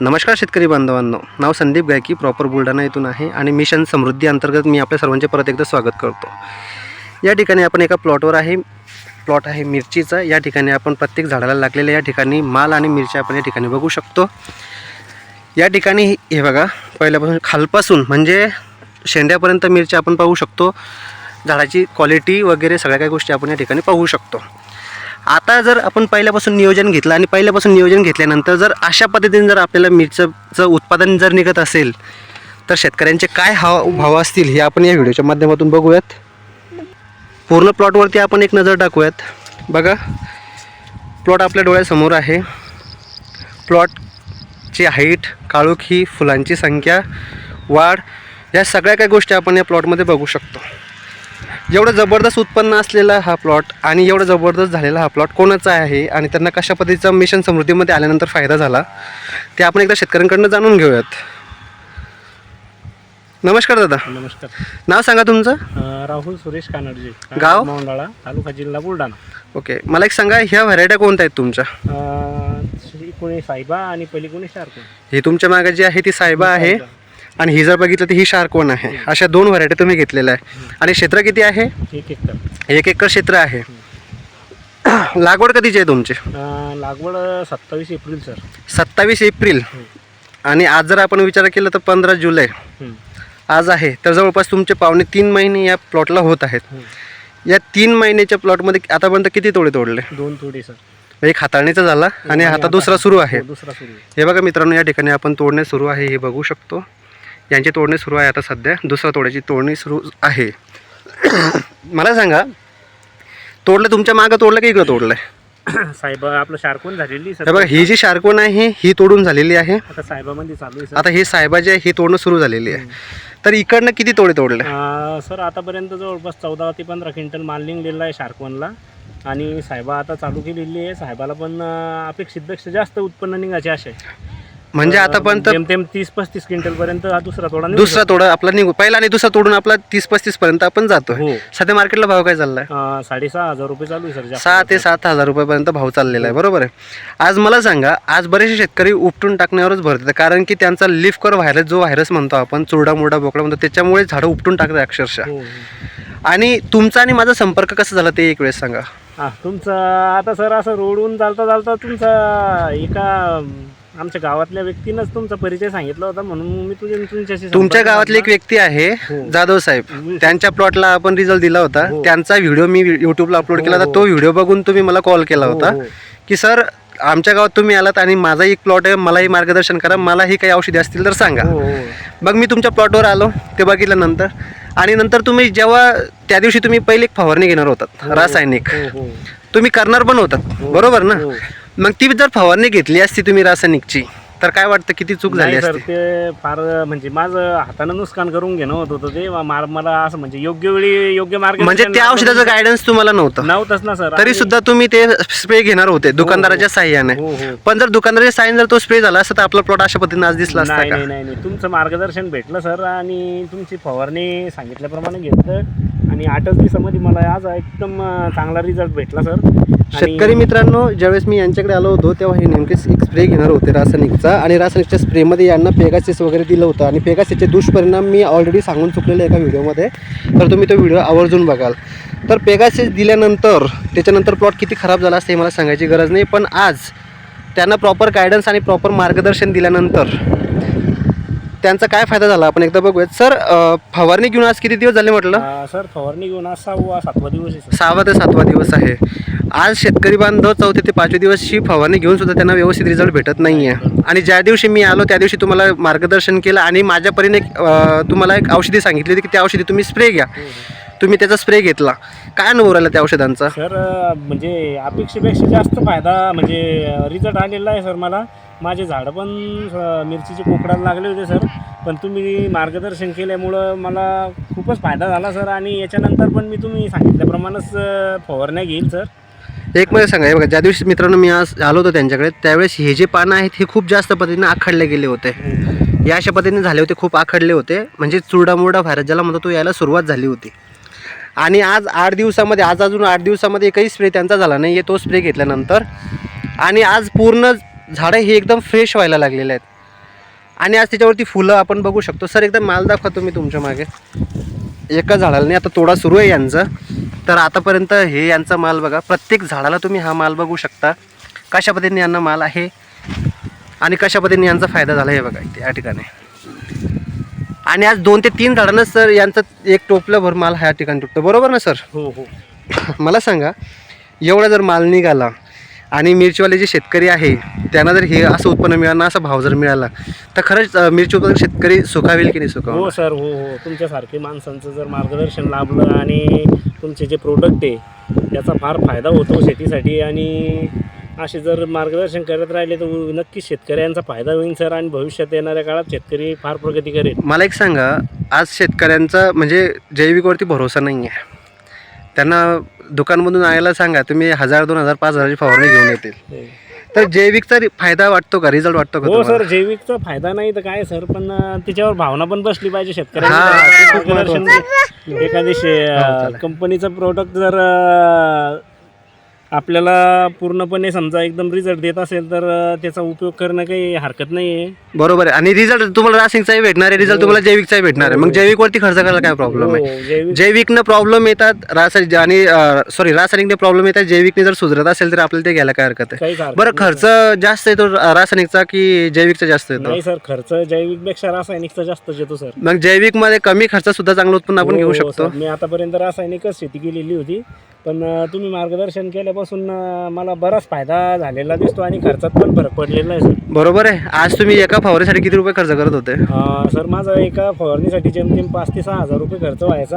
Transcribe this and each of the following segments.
नमस्कार शेतकरी बांधवांनो. नाव संदीप गायकी प्रॉपर बुलढाणा येथून आहे आणि मिशन समृद्धी अंतर्गत मी आपल्या सर्वांचे परत एकदा स्वागत करतो. या ठिकाणी आपण एका प्लॉटवर आहे प्लॉट आहे मिरचीचा. या ठिकाणी आपण प्रत्येक झाडाला लागलेल्या या ठिकाणी माल आणि मिरची आपण या ठिकाणी बघू शकतो. या ठिकाणी हे बघा पहिल्यापासून खालपासून म्हणजे शेंड्यापर्यंत मिरची आपण पाहू शकतो. झाडाची क्वालिटी वगैरे सगळ्या काही गोष्टी आपण या ठिकाणी पाहू शकतो. आता जर आपण पहिल्यापासून नियोजन घेतलं आणि पहिल्यापासून नियोजन घेतल्यानंतर जर अशा पद्धतीने जर आपल्याला मिरचंचं उत्पादन जर निघत असेल तर शेतकऱ्यांचे काय हाव भाव असतील हे आपण या व्हिडिओच्या माध्यमातून बघूयात. पूर्ण प्लॉटवरती आपण एक नजर टाकूयात. बघा प्लॉट आपल्या डोळ्यासमोर आहे. प्लॉटची हाईट काळोखी फुलांची संख्या वाढ या सगळ्या काही गोष्टी आपण या प्लॉटमध्ये बघू शकतो. एवढं जबरदस्त उत्पन्न असलेला हा प्लॉट आणि एवढं जबरदस्त झालेला हा प्लॉट कोणाचा आहे आणि त्यांना कशा पद्धतीचा मिशन समृद्धीमध्ये आल्यानंतर फायदा झाला ते आपण एकदा शेतकऱ्यांकडनं जाणून घेऊयात. नमस्कार दादा. नमस्कार. नाव सांगा तुमचं? राहुल सुरेश कानडजे गाव? मोंडाळा तालुका जिल्हा बुलढाणा. ओके मला एक सांगा ह्या व्हरायट्या कोणत्या आहेत तुमच्या? अ, श्री कोणी साईबा आणि पहिली कोणी शार्को ही तुमच्या मागे जी आहे ती सायबा आहे. आणि ही जर बघितलं तर ही शार्कवन आहे. अशा दोन व्हरायटी तुम्ही घेतलेल्या आहे आणि क्षेत्र किती आहे? एक एकर. एक एकर क्षेत्र आहे. लागवड कधीची आहे तुमची? लागवड सत्तावीस एप्रिल सर. सत्तावीस एप्रिल. आणि आज जर आपण विचार केला तर पंधरा जुलै. आज आहे. तर जवळपास तुमचे पावणे तीन महिने या प्लॉटला होत आहेत. या तीन महिन्याच्या प्लॉटमध्ये आतापर्यंत किती तोडे तोडले? दोन थोडी सर. एक हाताळणीचा झाला आणि आता दुसरा सुरू आहे. हो, दुसरा सुरू आहे. हे बघा मित्रांनो या ठिकाणी आपण तोडणे सुरू आहे हे बघू शकतो. यांची तोडणी सुरू आहे आता सध्या. दुसऱ्या तोड्याची तोडणी सुरू आहे. मला सांगा तोडलं तुमच्या मागं तोडलं की इकडं तोडलं साईबा आपलं शार्कोन झालेली हे बघा ही जी शार्कोन आहे ही तोडून झालेली आहे. आता साहेबामध्ये चालू आहे सर. आता ही साहेबाची आहे ही तोडणं सुरू झालेली आहे. तर इकडनं किती तोडे तोडले? सर आतापर्यंत जवळपास चौदा ते पंधरा क्विंटल माल निघलेला आहे शार्कवनला आणि साहेबा आता चालू केलेली आहे. साहेबाला पण अ, अपेक्षितपेक्षा जास्त उत्पन्न निघायचे असे. म्हणजे आतापर्यंत तेम तीस पस्तीस क्विंटल पर्यंत हा दुसरा तोडा निघू दुसरा तोडा आपला निघू पहिला आणि दुसरा तोडून आपला तीस पस्तीस पर्यंत आपण जातो हो. सध्या मार्केटला भाव काय चाललाय? अं, साडेसहा हजार रुपये चालू आहे सर जास्त सहा ते सात हजार रुपयापर्यंत भाव चाललेला आहे बरोबर आहे. आज मला सांगा आज बरेचसे शेतकरी उपटून टाकण्यावरच भर देतात कारण की त्यांचा लिफ कर व्हायरस जो व्हायरस म्हणतो आपण चुरडा मुरडा बोकडा म्हणतो त्याच्यामुळे झाडं उपटून टाकतात अक्षरशः. हो हो. आणि तुमचा आणि माझा संपर्क कसा झाला ते एक वेळेस सांगा. हा तुमचा आता सर असं रोडून चालता चालता तुमचा एका आमच्या गावातल्या व्यक्तीनंच तुमचा परिचय सांगितला होता म्हणून मी तुझ्या तुमच्याशी तुमच्या संपर्क गावातली एक साधला. व्यक्ती आहे हो. जाधव साहेब. त्यांच्या प्लॉटला आपण रिझल्ट दिला होता. हो. त्यांचा व्हिडिओ मी युट्यूबला अपलोड हो, केला होता. हो. तो व्हिडिओ बघून तुम्ही मला कॉल केला हो, होता हो. की सर आमच्या गावात तुम्ही आलात आणि माझाही एक प्लॉट आहे. मलाही मार्गदर्शन करा. मलाही काही औषधी असतील तर सांगा. हो हो. मग मी तुमच्या प्लॉटवर आलो. ते बघितल्यानंतर आणि नंतर तुम्ही जेव्हा त्या दिवशी तुम्ही पहिली एक फवारणी घेणार होतात. रासायनिक. हो हो. तुम्ही करणार पण होतात. बरोबर ना? हो. मग ती जर फवारणी घेतली असती तुम्ही रासायनिकची तर काय वाटतं किती चूक झाली नाही सर असती ते फार म्हणजे माझं हातानं नुकसान करून घेणं होत होतं ते. मार मला असं म्हणजे योग्य वेळी योग्य मार्ग म्हणजे त्या औषधाचं गायडन्स तुम्हाला नव्हतं? नव्हतंच ना सर. तरी सुद्धा तुम्ही ते स्प्रे घेणार होते दुकानदाराच्या साह्याने. हो हो. पण जर दुकानदाराच्या साह्याने जर तो स्प्रे झाला असता तर आपला प्लॉट अशा पद्धतीने आज दिसला असता नाही का? नाही नाही नाही. तुमचं मार्गदर्शन भेटलं सर आणि तुमची फवारणी सांगितल्याप्रमाणे घेतलं. आणि आठच दिवसामध्ये मला आज एकदम अं, चांगला रिझल्ट भेटला सर. आणि- शेतकरी मित्रांनो ज्यावेळेस मी यांच्याकडे आलो होतो तेव्हा हे नेमकेच एक स्प्रे घेणार होते रासायनिकचा. आणि रासायनिकच्या स्प्रेमध्ये यांना पेगासिस वगैरे दिलं होतं. आणि पेगासिसचे दुष्परिणाम मी ऑलरेडी सांगून चुकलेले एका व्हिडिओमध्ये तर तुम्ही तो व्हिडिओ आवर्जून बघाल. तर पेगासिस दिल्यानंतर त्याच्यानंतर प्लॉट किती खराब झाला असते हे मला सांगायची गरज नाही. पण आज त्यांना प्रॉपर गायडन्स आणि प्रॉपर मार्गदर्शन दिल्यानंतर त्यांचा काय फायदा झाला? आपण एकदा बघूयात. सर फवारणी घेऊन आज किती दिवस झाले म्हटलं? सर फवारणी घेऊन आज सहावा सातवा दिवस सहावा ते सातवा दिवस आहे. आज शेतकरी बांधव चौथे ते पाचवे दिवसची फवारणी घेऊन सुद्धा त्यांना व्यवस्थित रिझल्ट भेटत नाही आहे आणि ज्या दिवशी मी आलो त्या दिवशी तुम्हाला मार्गदर्शन केलं आणि माझ्या परीने एक, तुम्हाला एक औषधी सांगितली होती की त्या औषधी तुम्ही स्प्रे घ्या. तुम्ही त्याचा स्प्रे घेतला. काय अनुभव राहिला त्या औषधांचा? सर म्हणजे अपेक्षेपेक्षा जास्त फायदा म्हणजे रिझल्ट आलेला आहे सर मला. माझे झाडं पण मिरचीचे कोकडाला लागले होते सर. पण तुम्ही मार्गदर्शन केल्यामुळं मला खूपच फायदा झाला सर आणि याच्यानंतर पण मी तुम्ही सांगितल्याप्रमाणेच फवारण्या घेईल सर. एक मला सांगा हे बघा ज्या दिवशी मित्रांनो मी आज आलो होतो त्यांच्याकडे त्यावेळेस हे जे पानं आहेत हे खूप जास्त पद्धतीने आखडले गेले होते. या अशा पद्धतीने झाले होते खूप आखडले होते. म्हणजे चुरडामुरडा व्हायरस ज्याला म्हणतो तो यायला सुरुवात झाली होती. आणि आज आठ दिवसामध्ये आज अजून आठ दिवसामध्ये एकही स्प्रे त्यांचा झाला नाही आहे तो स्प्रे घेतल्यानंतर. आणि आज पूर्ण झाडं हे एकदम फ्रेश व्हायला लागलेले आहेत. आणि आज त्याच्यावरती फुलं आपण बघू शकतो. सर एकदम माल दाखवतो मी तुमच्या मागे. एका झाडाला नाही आता तोडा सुरू आहे यांचा. तर आतापर्यंत हे यांचा माल बघा प्रत्येक झाडाला तुम्ही हा माल बघू शकता. कशा पद्धतीने यांना माल आहे आणि कशा पद्धतीने यांचा फायदा झाला हे बघा इथे या ठिकाणी. आणि आज दोन ते तीन झाडांना सर यांचं एक टोपल्याभर माल ह्या ठिकाणी तुटतो. बरोबर ना सर? हो हो. मला सांगा एवढा जर माल निघाला आणि मिरचीवाले जे शेतकरी आहे त्यांना जर हे असं उत्पन्न मिळालं असा भाव जर मिळाला तर खरंच मिरची उत्पादक शेतकरी सुखावेल की नाही हो सुखावेल सर हो हो. तुमच्यासारखे माणसांचं जर मार्गदर्शन लाभलं आणि तुमचे जे प्रोडक्ट आहे त्याचा फार फायदा होतो शेतीसाठी आणि असे जर मार्गदर्शन करत राहिले तर नक्कीच शेतकऱ्यांचा फायदा होईल सर आणि भविष्यात येणाऱ्या काळात शेतकरी फार प्रगती करेल. मला एक सांगा आज शेतकऱ्यांचा म्हणजे जैविकवरती भरोसा नाही आहे त्यांना दुकानमधून यायला सांगा तुम्ही हजार दोन हजार पाच हजाराची फवारणी घेऊन येतील तर जैविकचा फायदा वाटतो का रिझल्ट वाटतो का हो तुम्हाला? सर जैविकचा फायदा नाही तर काय सर पण अं, त्याच्यावर भावना पण बसली पाहिजे हा, ते शेतकऱ्यांनी खूप एखादी चालेल. कंपनीचं प्रोडक्ट जर अं, आपल्याला पूर्णपणे समजा एकदम रिझल्ट देत असेल तर त्याचा उपयोग करणं काही हरकत नाही आहे बरोबर आहे. आणि रिझल्ट तुम्हाला रासिंगचाही भेटणार आहे. रिझल्ट हो. तुम्हाला जैविकचाही भेटणार आहे. मग हो. जैविकवरती खर्च करायला काय प्रॉब्लेम आहे? हो, जैविक जैविकनं प्रॉब्लेम येतात रासायनिक आणि सॉरी रासायनिकने प्रॉब्लेम येतात. जैविकने जर सुधरत असेल तर आपल्याला ते घ्यायला काय हरकत आहे? बरं खर्च जास्त येतो रासायनिकचा की जैविकचा जास्त येतो? सर. खर्च जैविकपेक्षा रासायनिकचा जास्तच येतो सर. मग जैविकमध्ये कमी खर्चात सुद्धा चांगलं उत्पन्न आपण हो, घेऊ हो, शकतो. मी आतापर्यंत रासायनिकच शेती केलेली होती. पण तुम्ही मार्गदर्शन केल्यापासून मला बराच फायदा झालेला दिसतो आणि खर्चात पण फरक पडलेला आहे सर. बरोबर आहे. आज तुम्ही एका फवारीसाठी किती रुपये खर्च करत होते? अं, सर माझा एका फवारणीसाठी जेमतेम पाच ते सहा हजार रुपये खर्च व्हायचा.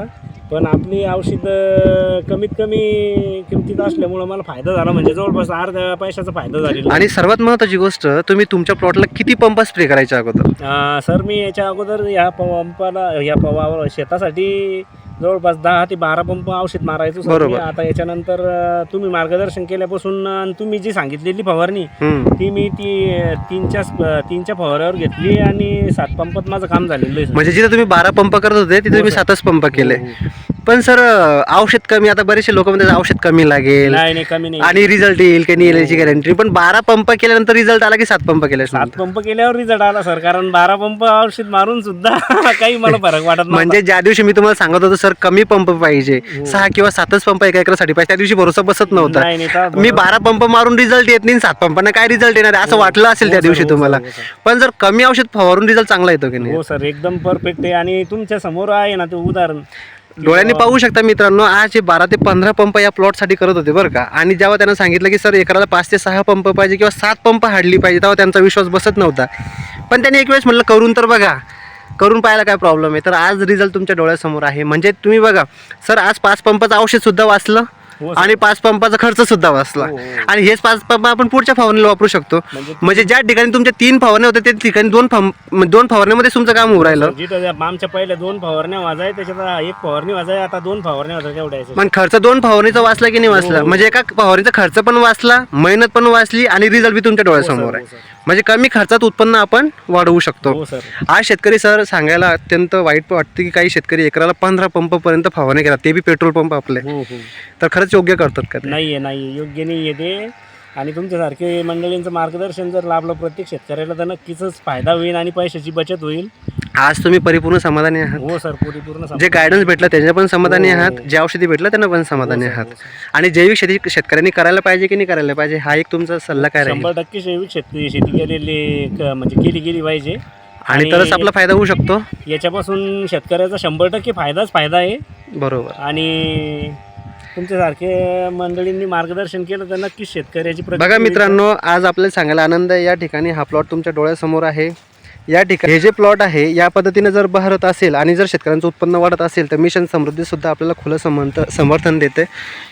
पण आपली औषधं कमीत कमी किमतीत असल्यामुळं मला फायदा झाला. म्हणजे जवळपास अर्ध्या पैशाचा फायदा झालेला. आणि सर्वात महत्त्वाची गोष्ट तुम्ही तुमच्या प्लॉटला किती पंप स्प्रे करायच्या अगोदर? अं, सर मी याच्या अगोदर या पंपाला या पवावर शेतासाठी जवळपास दहा ते बारा पंप औषध मारायचो बरोबर. मी. आता याच्यानंतर अं, तुम्ही मार्गदर्शन केल्यापासून तुम्ही जी सांगितलेली फवारणी हम्म. ती मी ती अं, तीनच्या अं, तीनच्या फवाऱ्यावर घेतली आणि सात पंपात माझं काम झालेलं आहे. म्हणजे जिथे तुम्ही बारा पंप करत होते तिथे हो, तुम्ही सर. सातच पंप केले हो, हो. पण सर औषध कमी आता बरेचसे लोक म्हणतात औषध कमी लागेल. नाही नाही कमी नाही. आणि रिझल्ट येईल की नाही येईल याची गॅरंटी पण बारा पंप केल्यानंतर रिझल्ट आला की सात पंप केले सात पंप केल्यावर रिझल्ट आला सर कारण बारा पंप औषध मारून सुद्धा काही मला फरक वाटत. म्हणजे ज्या दिवशी मी तुम्हाला सांगत होतो सर कमी पंप पाहिजे. हो. सहा किंवा सातच पंप एका एकरासाठी पाहिजे. त्या दिवशी भरोसा बसत नव्हता. मी बारा पंप मारून रिझल्ट येत नाही सात पंपांना काय रिझल्ट येणार असं हो. वाटलं असेल हो, त्या दिवशी हो, तुम्हाला. हो. पण जर कमी औषध फवारून रिझल्ट चांगला येतो की नाही? हो सर एकदम परफेक्ट आहे. आणि तुमच्यासमोर आहे ना ते उदाहरण. डोळ्यांनी पाहू शकता मित्रांनो आज हे बारा ते पंधरा पंप या प्लॉटसाठी करत होते बरं का. आणि जेव्हा त्यांना सांगितलं की सर एकराला पाच ते सहा पंप पाहिजे किंवा सात पंप हाडली पाहिजे तेव्हा त्यांचा विश्वास बसत नव्हता. पण त्यांनी एक वेळेस म्हटलं करून तर बघा. करून पाहायला काय प्रॉब्लेम आहे? तर आज रिझल्ट तुमच्या डोळ्यासमोर आहे. म्हणजे तुम्ही बघा सर आज पाच पंपाचं औषध सुद्धा वाचलं हो सर. आणि पाच पंपाचा खर्च सुद्धा वाचला हो, हो. आणि हेच पाच पंप आपण पुढच्या फवारणीला वापरू शकतो म्हणजे म्हणजे ज्या ठिकाणी तुमच्या तीन फवारण्या होत्या त्या ठिकाणी दोन फम दोन फवारण्यामध्ये तुमचं काम होऊ राहिलं जिथं आमच्या पहिल्या दोन फवारण्या वाजा आहे त्याच्यात एक फवारणी वाजा आहे आता दोन फवारण्या वाजा तेवढ्या आहे, सर. पण खर्च दोन फवारणीचा वाचला की नाही वाचला. म्हणजे एका फवारणीचा खर्च पण वाचला मेहनत पण वाचली आणि रिझल्ट बी तुमच्या डोळ्यासमोर हो, आहे सर. म्हणजे कमी खर्चात उत्पन्न आपण वाढवू शकतो हो सर आज शेतकरी सर सांगायला अत्यंत वाईट वाटतं की काही शेतकरी एकराला पंधरा पंप पर्यंत फवारणी करतात ते बी पेट्रोल पंप आपले हो हो तर खरंच योग्य करतात का ते? नाही आहे नाही आहे. योग्य नाही आहे ते. आणि तुमच्यासारखे मंडळींचं मार्गदर्शन जर लाभलं प्रत्येक शेतकऱ्याला तर नक्कीच फायदा होईल आणि पैशाची बचत होईल. आज तुम्ही परिपूर्ण समाधानी आहात. हो सर परिपूर्ण जे गायडन्स भेटलं त्याच्या पण समाधानी हो. आहात. जे औषधी भेटलं त्यांना पण समाधानी हो, आहात. हो. आणि जैविक शेती शेतकऱ्यांनी करायला पाहिजे की नाही करायला पाहिजे हा एक तुमचा सल्ला काय राहील? शंभर टक्के जैविक शेती शेती केलेली क- म्हणजे केली गेली पाहिजे. आणि तरच आपला फायदा होऊ शकतो. याच्यापासून शेतकऱ्याचा शंभर टक्के फायदाच फायदा आहे. बरोबर. आणि तुमच्यासारखे मंडळींनी मार्गदर्शन केलं तर नक्कीच शेतकऱ्याची बघा. मित्रांनो आज आपल्याला सांगायला आनंद आहे. या ठिकाणी हा प्लॉट तुमच्या डोळ्यासमोर आहे. या ठिकाणी हे जे प्लॉट आहे या पद्धतीने जर बहरत असेल आणि जर शेतकऱ्यांचं उत्पन्न वाढत असेल तर मिशन समृद्धीसुद्धा आपल्याला खुलं समंत समर्थन देते.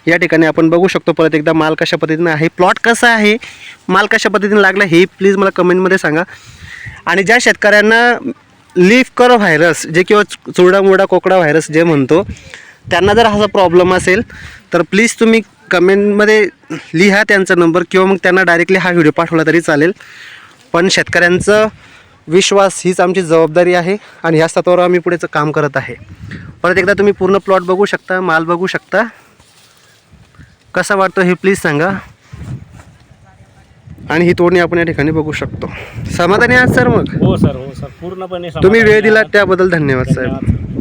या ठिकाणी आपण बघू शकतो परत एकदा माल कशा पद्धतीने आहे. प्लॉट कसा आहे? माल कशा पद्धतीने लागला हे प्लीज मला कमेंटमध्ये सांगा. आणि ज्या शेतकऱ्यांना लीफ कर व्हायरस जे किंवा चुरडा मुरडा कोकडा व्हायरस जे म्हणतो त्यांना जर हा प्रॉब्लेम असेल तर प्लीज तुम्ही कमेंटमध्ये लिहा त्यांचा नंबर किंवा मग त्यांना डायरेक्टली हा व्हिडिओ पाठवला तरी चालेल. पण शेतकऱ्यांचं विश्वास हीच आमची जबाबदारी आहे आणि ह्या तत्वावर आम्ही पुढेचं काम करत आहे. परत एकदा तुम्ही पूर्ण प्लॉट बघू शकता माल बघू शकता. कसा वाटतो हे प्लीज सांगा. आणि ही तोडणी आपण या ठिकाणी बघू शकतो. समाधानी आहात सर मग? हो सर हो सर. पूर्णपणे तुम्ही वेळ दिला. त्याबद्दल धन्यवाद साहेब.